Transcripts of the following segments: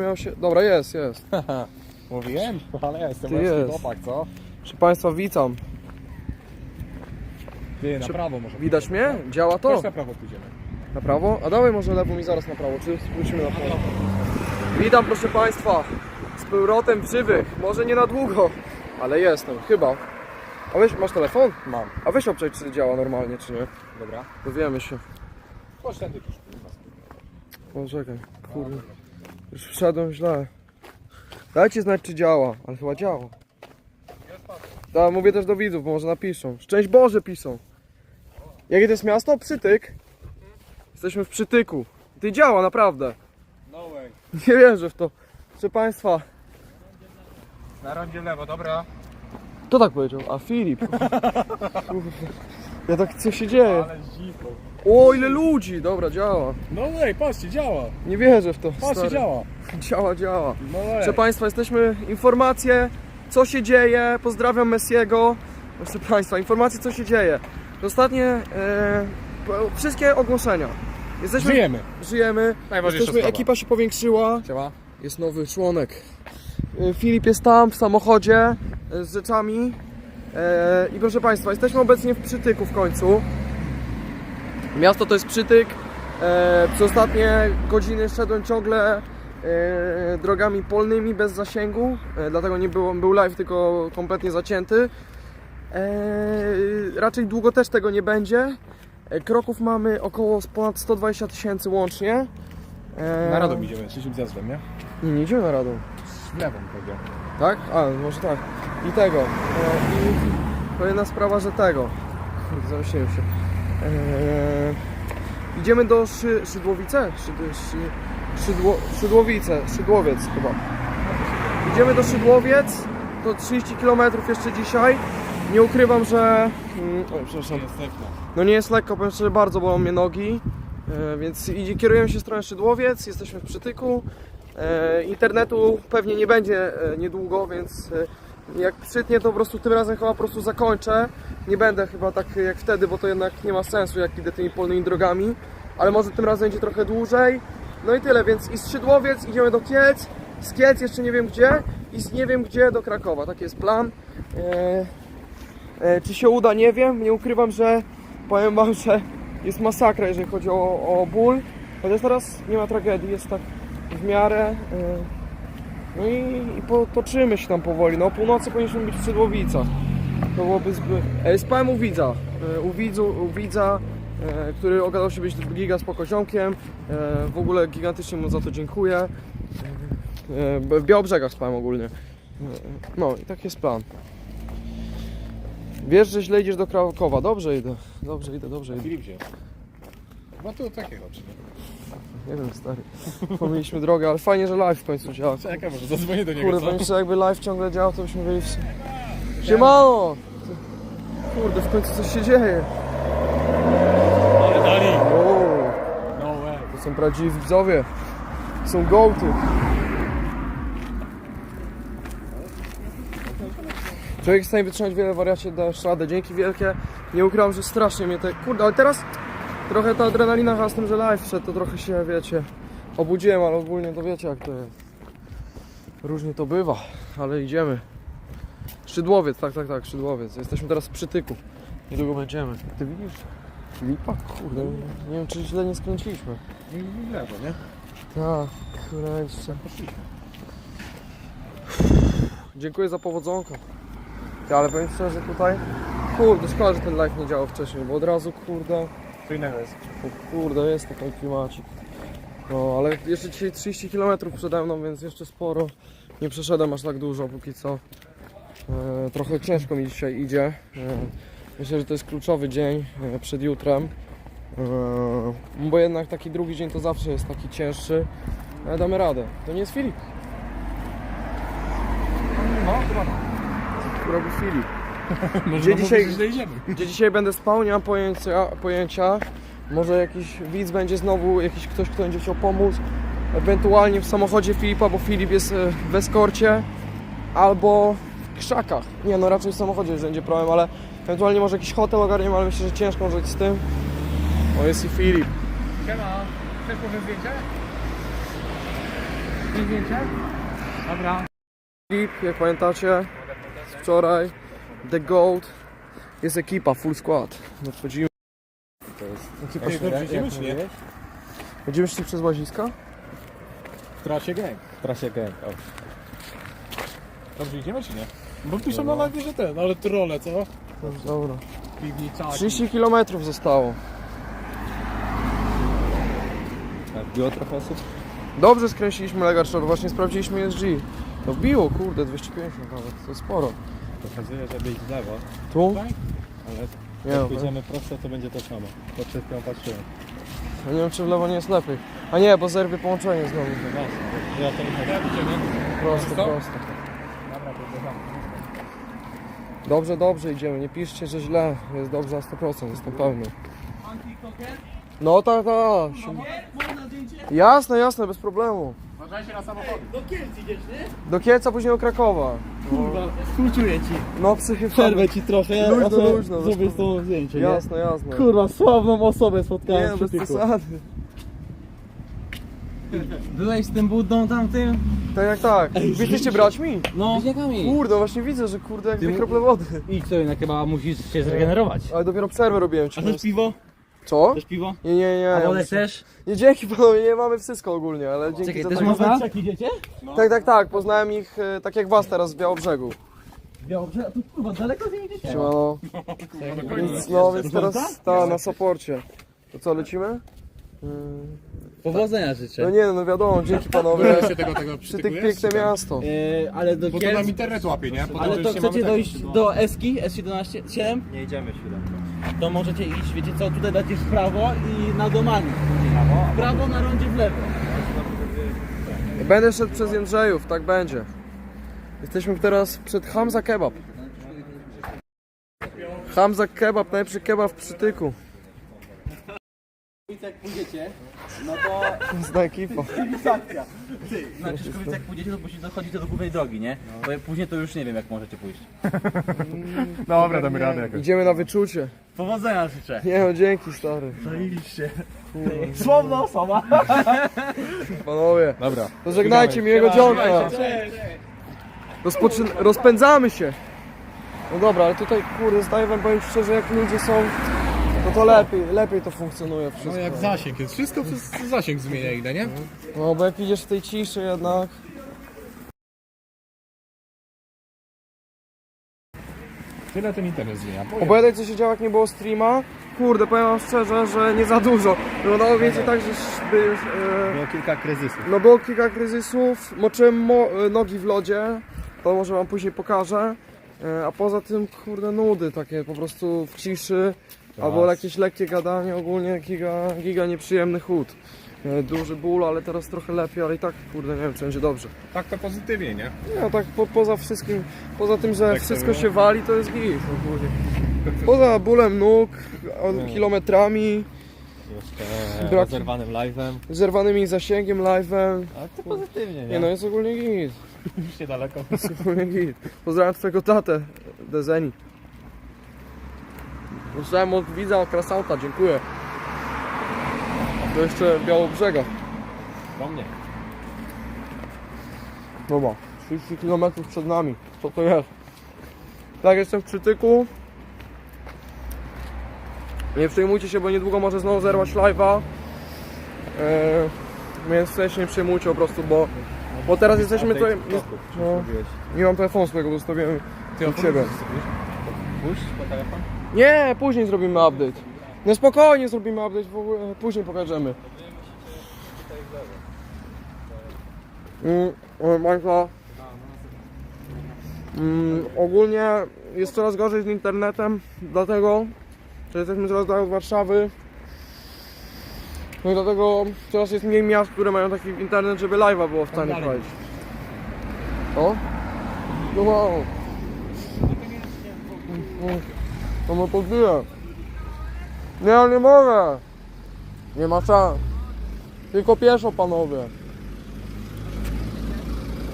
Miał się... Dobra, jest, jest. Mówiłem, ale ja jestem Ty jest. chłopak, co? Proszę Państwa, witam. Ty, na Czy- prawo może. Widać mnie? Działa to? Też na prawo pójdziemy. Na prawo? A dawaj może lewą i zaraz na prawo, czy wrócimy na prawo? Witam proszę Państwa z powrotem w żywych. Może nie na długo, ale jestem, chyba. A weź, masz telefon? Mam. A weź obczaj, czy działa normalnie, czy nie. Dobra. Dowiemy się. Chodź tędy już. Poczekaj, kurde. Już wszedłem źle. Dajcie znać, czy działa, ale chyba działa. Da, mówię też do widzów, bo może napiszą. Szczęść Boże piszą. Jakie to jest miasto? Przytyk. Jesteśmy w Przytyku. Ty działa, naprawdę. No way. Nie wierzę w to. Proszę Państwa, Na rondzie lewo, dobra. kto tak powiedział? A Filip. Ja tak, co się dzieje? Ale dziwko. O, ile ludzi! Dobra, działa. No way, patrzcie, działa. Nie wierzę w to. Patrzcie, stary. działa. Działa, działa. No. Proszę Państwa, jesteśmy informacje, co się dzieje. Pozdrawiam Messiego. Proszę Państwa, informacje, co się dzieje. Ostatnie e, wszystkie ogłoszenia. Jesteśmy, Żyjemy. żyjemy. Najważniejsza Jesteśmy, sprawa. ekipa się powiększyła. Działa. Jest nowy członek. E, Filip jest tam w samochodzie e, z rzeczami. E, I proszę Państwa, jesteśmy obecnie w Przytyku w końcu. Miasto to jest Przytyk. E, przez ostatnie godziny szedłem ciągle e, drogami polnymi bez zasięgu, e, dlatego nie było, był live, tylko kompletnie zacięty. E, raczej długo też tego nie będzie. E, kroków mamy około ponad 120 tysięcy łącznie. E, Na radą idziemy, z trzecim zjazdem, nie? Nie, nie idziemy na radą. W lewą pewnie. Tak? A, może tak. I tego. E, I to jedna sprawa, że tego. Zamyśliłem się. E, idziemy do szy, Szydłowice? Szy, szydło, szydłowice, Szydłowiec chyba. Idziemy do Szydłowiec. To 30 km jeszcze dzisiaj. Nie ukrywam, że. Mm, oj, przepraszam. No nie jest lekko, powiem szczerze, bardzo bolą mnie nogi, e, więc idzie, kierujemy się w stronę Szydłowiec, jesteśmy w Przytyku. E, internetu pewnie nie będzie e, niedługo, więc e, jak przytnie, to po prostu tym razem chyba po prostu zakończę. Nie będę chyba tak jak wtedy, bo to jednak nie ma sensu, jak idę tymi polnymi drogami, ale może tym razem będzie trochę dłużej. No i tyle, więc i z Szydłowiec idziemy do Kielc, z Kielc jeszcze nie wiem gdzie i z nie wiem gdzie do Krakowa. Taki jest plan. E, E, Czy się uda, nie wiem. Nie ukrywam, że powiem Wam, że jest masakra, jeżeli chodzi o, o ból. Chociaż teraz nie ma tragedii, jest tak w miarę. e, No i, i potoczymy się tam powoli. No o północy powinniśmy być w Szydłowicach. To byłoby zbyt... E, Spałem u widza. E, U, widzu, u widza, e, który okazał się być giga z pokoziomkiem. E, W ogóle gigantycznie mu za to dziękuję. E, W Białobrzegach spałem ogólnie. E, No i taki jest plan. Wiesz, że źle idziesz do Krakowa. Dobrze idę. Dobrze idę, dobrze idę. Filip gdzie? No to takiego czy? Nie wiem, stary. Pomiliśmy drogę, ale fajnie, że live w końcu działa. Czekaj, może zadzwonię do niego, Kurde, co? jakby live ciągle działał, to byśmy byli w... Siemano! Kurde, w końcu coś się dzieje. Ale dali. No way. to są prawdziwi widzowie. Są gołty. Człowiek jest w stanie wytrzymać wiele wariacie, dasz radę. Dzięki wielkie. Nie ukrywam, że strasznie mnie te... Kurde, ale teraz trochę ta adrenalina chyba z tym, że live wszedł, to trochę się, wiecie, obudziłem, ale ogólnie to wiecie jak to jest. Różnie to bywa, ale idziemy. Szydłowiec, tak, tak, tak, Szydłowiec. Jesteśmy teraz w Przytyku. Niedługo będziemy. Ty widzisz? Filipa? Kurde, nie wiem czy źle nie skręciliśmy. W lewo, nie? Tak, kurczę. Poszliśmy. Dziękuję za powodzonko. Ja, ale powiem szczerze tutaj, kurde, szkoda, że ten live nie działał wcześniej, bo od razu, kurde, Co innego jest. o kurde, jest taki klimacik. No, ale jeszcze dzisiaj 30 km przede mną, więc jeszcze sporo. Nie przeszedłem aż tak dużo póki co. E, trochę ciężko mi dzisiaj idzie. E, myślę, że to jest kluczowy dzień e, przed jutrem. E, bo jednak taki drugi dzień to zawsze jest taki cięższy. Ale damy radę. To nie jest Filip. No, chyba To robi Filip. Może Gdzie dzisiaj- idziemy. Gdzie dzisiaj będę spał, nie mam pojęcia, pojęcia. Może jakiś widz będzie znowu, jakiś ktoś, kto będzie chciał pomóc. Ewentualnie w samochodzie Filipa, bo Filip jest e, w eskorcie. Albo w krzakach. Nie no, raczej w samochodzie już będzie problem, ale ewentualnie może jakiś hotel ogarniemy, ale myślę, że ciężko może być z tym. O, jest i Filip. Siema. Chcesz może zdjęcie? zdjęcie? Dobra. Filip, jak pamiętacie, z wczoraj, The Gold, jest ekipa, full skład. No wchodzimy. To jest ekipa Ej, dobrze idziemy, czy nie? Będziemy szli przez łaziska? W trasie gang. W trasie gang. O. Dobrze idziemy, czy nie? Bo piszą na live, że ten, ale trole, co? Dobra. Piwnica. 30 km zostało. Tak, było trochę osób. Dobrze skręciliśmy Legarszor, właśnie sprawdziliśmy ESG. No wbiło, kurde, 250 nawet, to sporo. Pokazuję, żeby iść w lewo, Tu? Ale Nie, jak no, pójdziemy prosto, to będzie to samo. To przed chwilą patrzyłem. ja nie wiem czy w lewo nie jest lepiej. A nie, bo zerwie połączenie znowu. No właśnie, ja to nie? Prosto, Prosto? Dobrze, dobrze idziemy, nie piszcie, że źle. Jest dobrze na 100%, jestem pewny. No tak, tak. Jasne, jasne, bez problemu. Uważajcie na samochody. Do Kielca, później do Krakowa. Współczuję ci. No psychy Przerwę ci trochę, Luźno, ja sobie luźno, zrobię bez z tobą zdjęcie, nie? Jasne, jasne. Kurwa, sławną osobę Nie, spotkałem no, bez przytyku. przesady. Byłeś z tym Buddą tamtym? Tak jak tak. Jesteście braćmi? No. Bliźniakami. Kurde, właśnie widzę, że kurde jak dwie krople wody. Idź sobie na kebaba, musisz się zregenerować. Ale dopiero przerwę robiłem ci. Piwo? Co? Chcesz piwo? Nie, nie, nie. A ja muszę- chcesz? Nie, dzięki panowie, nie mamy wszystko ogólnie, ale dzięki Czekaj, za też tak. można? Jak idziecie? Tak, tak, tak, poznałem ich e, tak jak was teraz z Białobrzegu. Dobrze, a tu kurwa daleko idziecie. Siemano. Więc, no więc teraz ta na Soporcie. To co, lecimy? Mm, Powodzenia życzę. No nie, no wiadomo, dzięki panowie. Wreszcie tego, tego Przy tych przytykujesz, piękne tak? miasto. Yy, ale do Bo to nam internet łapie, nie? Potem Ale już to nie chcecie dojść do Eski, S17, 7? Nie idziemy siódemką. To możecie iść, wiecie co, tutaj dacie w prawo i na domani. W prawo, na rondzie w lewo. Będę szedł przez Jędrzejów, tak będzie. Jesteśmy teraz przed Hamza Kebab. Hamza Kebab, najlepszy kebab w przytyku. Jak pójdziecie, no to... Zna ekipa. Na Krzyżkowice jak pójdziecie, to musicie dochodzić do głównej drogi, nie? Bo jak później to już nie wiem jak możecie pójść. Dobra, damy radę jakoś. Idziemy na wyczucie. Powodzenia życzę. Nie no, dzięki stary. Zajebiście. Słowna osoba. Panowie, Dobra. to żegnajcie, miłego dzionka. Rozpoczyn- rozpędzamy się. No dobra, ale tutaj kurde, zdaję wam powiem szczerze, jak ludzie są, to lepiej, lepiej to funkcjonuje No wszystko. jak zasięg jest. Wszystko przez zasięg zmienia ile, nie? No bo jak idziesz w tej ciszy jednak, Tyle ten internet zmienia. opowiadaj co się działo jak nie było streama, kurde, powiem wam szczerze, że nie za dużo. Wyglądało więcej tak, że by, e, Było kilka kryzysów. No było kilka kryzysów, moczyłem mo e, nogi w lodzie, to może wam później pokażę. E, A poza tym, kurde, nudy takie po prostu w ciszy, albo jakieś lekkie gadanie, ogólnie giga, giga nieprzyjemny chód. E, Duży ból, ale teraz trochę lepiej, ale i tak, kurde, nie wiem, czy będzie dobrze. Tak to pozytywnie, nie? No tak po, poza wszystkim, poza tym, że Tak wszystko się wali, to jest git ogólnie. Poza bólem nóg, kilometrami, Jeszcze Brak- rozerwanym live'em. zerwanymi zasięgiem, live'em, Ale to pozytywnie, nie? nie no, jest ogólnie git. Już się daleko. Zupełnie git. Pozdrawiam twojego tatę, Dezeni. Usłyszałem od widza Krasauta, dziękuję. To jeszcze Białobrzega. Do mnie. Dobra, 30 km przed nami. Co to jest? Tak, jestem w przytyku. Nie przejmujcie się, bo niedługo może znowu zerwać live'a. Eee, więc w sensie nie przejmujcie po prostu, bo, bo teraz jesteśmy tutaj... No, nie mam telefonu swojego, zostawiłem u ciebie. Puść po telefon? Nie, później zrobimy update. No spokojnie zrobimy update, ogóle później pokażemy. Mm, proszę Państwa, mm, ogólnie jest coraz gorzej z internetem, dlatego, że jesteśmy coraz dalej od Warszawy. No i dlatego coraz jest mniej miast, które mają taki internet, żeby live'a było w stanie prowadzić. O? No wow. No to tyle. Nie, ja nie mogę. Nie ma szans. Tylko pieszo, panowie.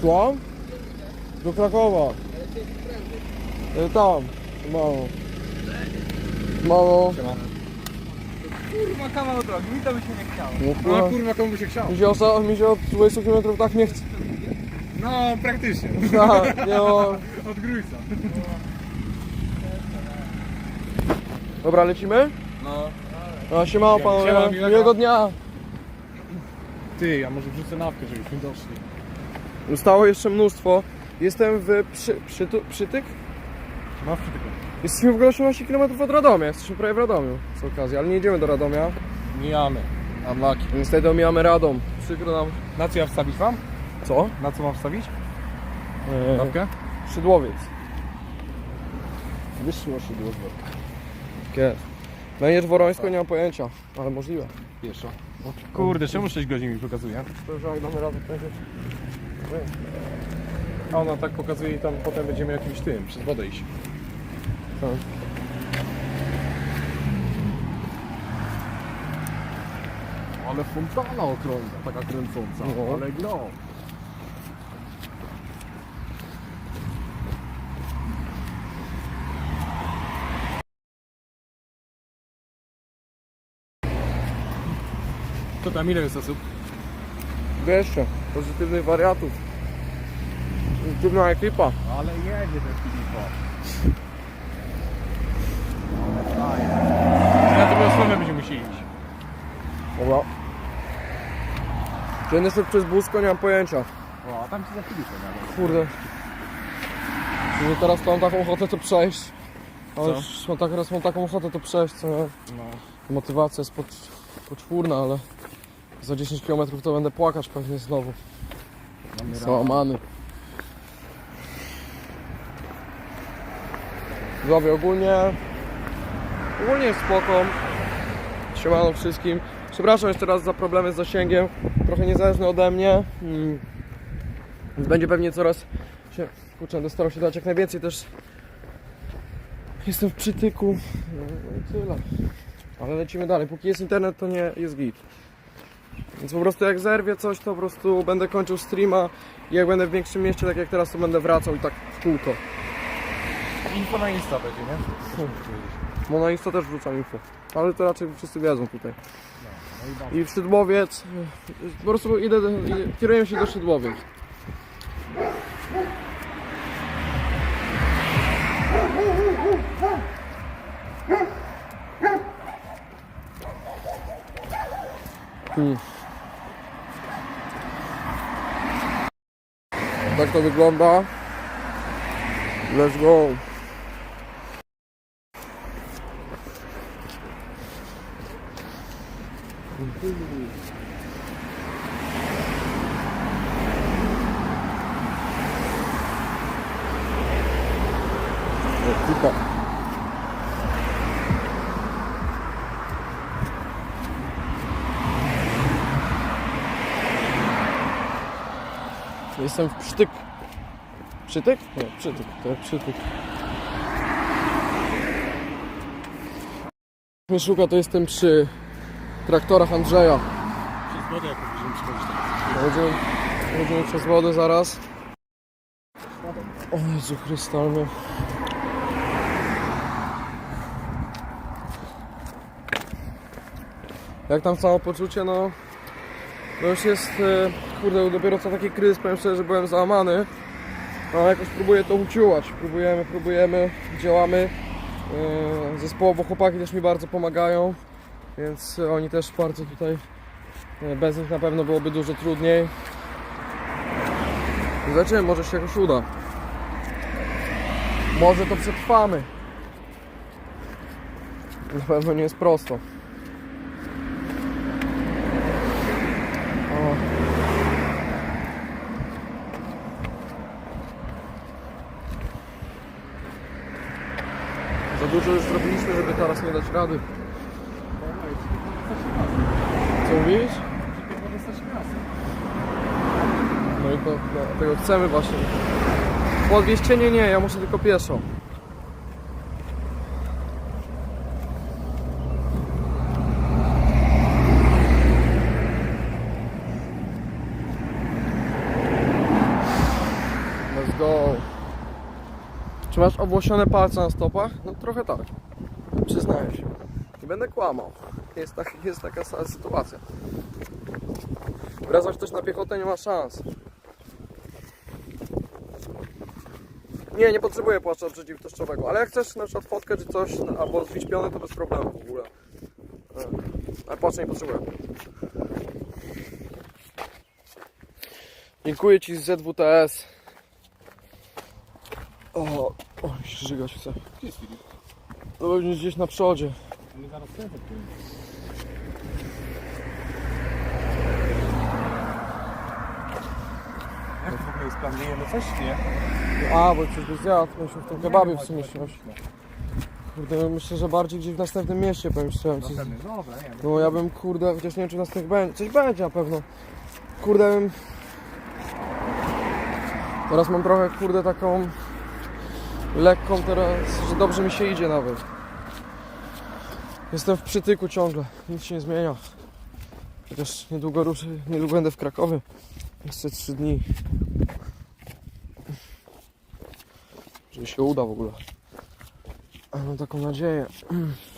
Co? Do Krakowa. E, Tam. Mało. Mało. Kurwa kawał drogi, mi to by się nie chciało. No, No kurwa. kurwa, komu by się chciało? Mi się, osa- mi się od 20 km tak nie chce. No, praktycznie. No, nie, no. Od Grójca. Dobra, lecimy? No. No, Siema, panowie, miłego. miłego dnia. Ty, a może wrzucę nawkę, żebyśmy doszli. Zostało jeszcze mnóstwo. Jestem w przy, przytu, Przytyk? No, w przytyku. Jesteśmy w ogóle 18 km od Radomia, jesteśmy prawie w Radomiu z okazji, ale nie idziemy do Radomia. Mijamy. Unlucky. Niestety omijamy Radom. Przykro nam. Na co ja wstawić wam? Co? Na co mam wstawić? Eee, Nawkę? Szydłowiec. Wyszło się było Jest. Będziesz Worońsko, nie mam pojęcia, ale możliwe. Pieszo. Kurde, czemu 6 godzin mi pokazuje? To, że jak damy radę. A ona tak pokazuje i tam potem będziemy jakimś tym, przez wodę iść. Tak. Ale fontana okrągła, taka kręcąca. No. Ale glow. To tam ile jest osób? 200 pozytywnych wariatów. Pozytywna ekipa. Ale jedzie ten Filipa. Na drugą stronę będziemy musieli iść. Dobra. Czy niestety przez Busko nie mam pojęcia. O, a tam ci za Filipa Kurde. Że teraz to mam taką ochotę to przejść. Ale Co? już mam tak, teraz mam taką ochotę to przejść, co nie? No. Motywacja jest poczwórna, ale za 10 km to będę płakać pewnie znowu. Załamany. Zdrowie ogólnie. Ogólnie jest spoko. Siemano wszystkim. Przepraszam jeszcze raz za problemy z zasięgiem. Trochę niezależny ode mnie. Mm. Więc będzie pewnie coraz się. Kurczę, będę starał się dać jak najwięcej też. Jestem w przytyku. No, no i tyle. Ale lecimy dalej. Póki jest internet, to nie jest git. Więc po prostu jak zerwie coś, to po prostu będę kończył streama i jak będę w większym mieście, tak jak teraz, to będę wracał i tak w kółko. Info na Insta będzie, nie? Bo na Insta też wrzucam info. Ale to raczej wszyscy wiedzą tutaj. No i bardzo. I w Szydłowiec, po prostu idę kieruję się do Szydłowiec. Hmm. Tak to wygląda. Let's go. Ekipa. Jestem w przytyk. Przytyk? Nie, przytyk, to jest przytyk. Mnie szuka, to jestem przy traktorach Andrzeja. Przez wodę jakoś będziemy przychodzić tak. Chodzimy, chodzimy przez wodę zaraz. O Jezu mnie... Jak tam samopoczucie, no... No już jest, e, kurde, dopiero co taki kryzys, powiem szczerze, że byłem załamany. No jakoś próbuję to uciułać, próbujemy, próbujemy, działamy. E, Zespołowo chłopaki też mi bardzo pomagają, więc oni też bardzo tutaj E, Bez nich na pewno byłoby dużo trudniej. Zobaczymy, może się jakoś uda. Może to przetrwamy. Na pewno nie jest prosto. Dużo już zrobiliśmy, żeby teraz nie dać rady. Co mówisz? No i to, no, tego chcemy właśnie. Podwieźć cię nie, nie, ja muszę tylko pieszo. Let's go. Czy masz owłosione palce na stopach? No trochę tak. Przyznaję się. Nie będę kłamał. Jest, tak, jest taka sama sytuacja. Wracasz też na piechotę, nie ma szans. Nie, nie potrzebuję płaszcza przeciwdeszczowego, ale jak chcesz na przykład fotkę czy coś, no, albo zbić piony, to bez problemu w ogóle. E, Ale płaszcza nie potrzebuję. Dziękuję Ci z ZWTS. O, o się żygać chce. To pewnie gdzieś na przodzie. My zaraz podpłyniemy. Jak w ogóle jest plan? Jemy coś, nie? A, bo przecież zjadł, myśmy w tym kebabie w sumie. Kurde, myślę, że bardziej gdzieś w następnym mieście powiem szczerze. Dobra, nie No ja bym, kurde, chociaż nie wiem czy następnych będzie, coś będzie na pewno. Kurde, bym... Teraz mam trochę, kurde, taką lekką teraz, że dobrze mi się idzie nawet. Jestem w przytyku ciągle, nic się nie zmienia. Chociaż niedługo ruszę, niedługo będę w Krakowie. Jeszcze trzy dni. Że się uda w ogóle. Mam taką nadzieję.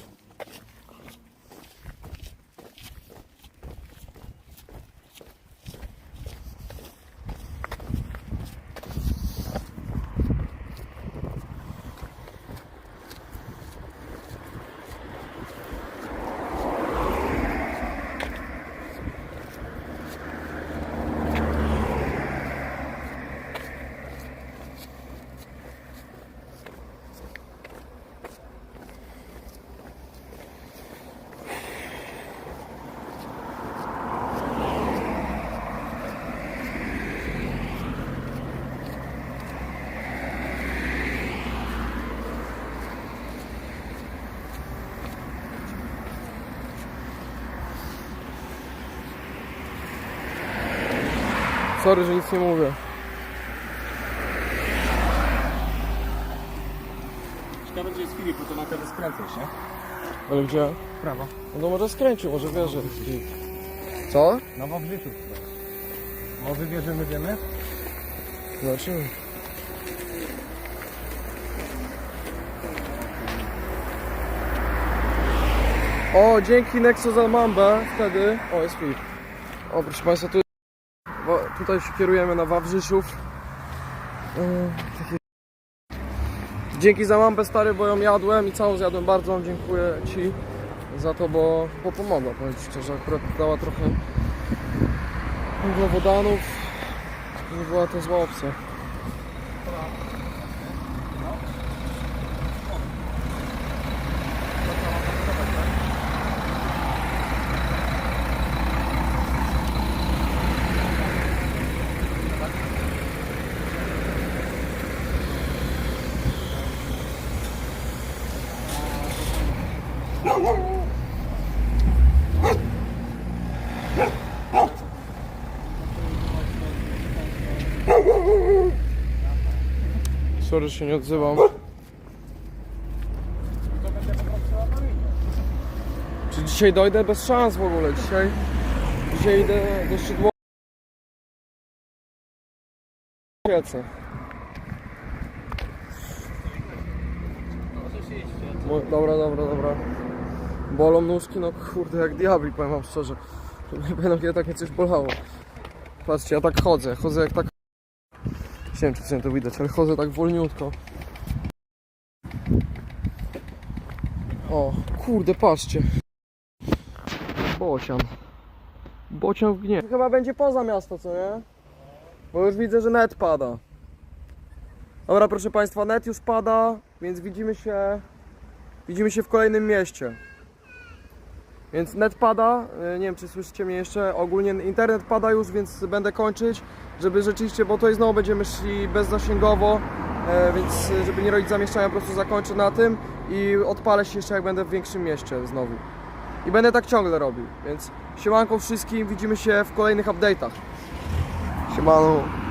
Sorry, że nic nie mówię. Ciekawe, gdzie jest Filip, bo to na tyle skręcasz, nie? Ale gdzie? Prawo. No to może skręcił, może wie, że... Co? No w Wrzyciu. Może wierzymy, wiemy? Zobaczymy. O, dzięki Nexo za mambę wtedy. O, jest flip. O, proszę Państwa, tu, tutaj się kierujemy na Wawrzyszów. Takie- Dzięki za mambę stary, bo ją jadłem i całą zjadłem. Bardzo Wam dziękuję Ci za to, bo, bo pomogła, powiem Ci szczerze. Akurat dała trochę węglowodanów. Nie była to zła opcja. Sorry, że się nie odzywam. Czy dzisiaj dojdę? Bez szans w ogóle. Dzisiaj, dzisiaj idę do szydła. Wiece. Dobra, dobra, dobra. Bolą nóżki, no kurde, jak diabli, powiem wam szczerze. Będą kiedy tak mnie coś bolało. Patrzcie, ja tak chodzę, chodzę jak tak... Nie wiem, czy chcę to widać, ale chodzę tak wolniutko. O, kurde, patrzcie. Bocian. Bocian w gniew. Chyba będzie poza miasto, co nie? Bo już widzę, że net pada. Dobra, proszę Państwa, net już pada, więc widzimy się... Widzimy się w kolejnym mieście. Więc net pada, e, nie wiem czy słyszycie mnie jeszcze, ogólnie internet pada już, więc będę kończyć, żeby rzeczywiście, bo i znowu będziemy szli bezzasięgowo, e, więc e, żeby nie robić zamieszczenia, po prostu zakończę na tym i odpalę się jeszcze jak będę w większym mieście znowu. I będę tak ciągle robił, więc siemanko wszystkim, widzimy się w kolejnych update'ach. Siemano.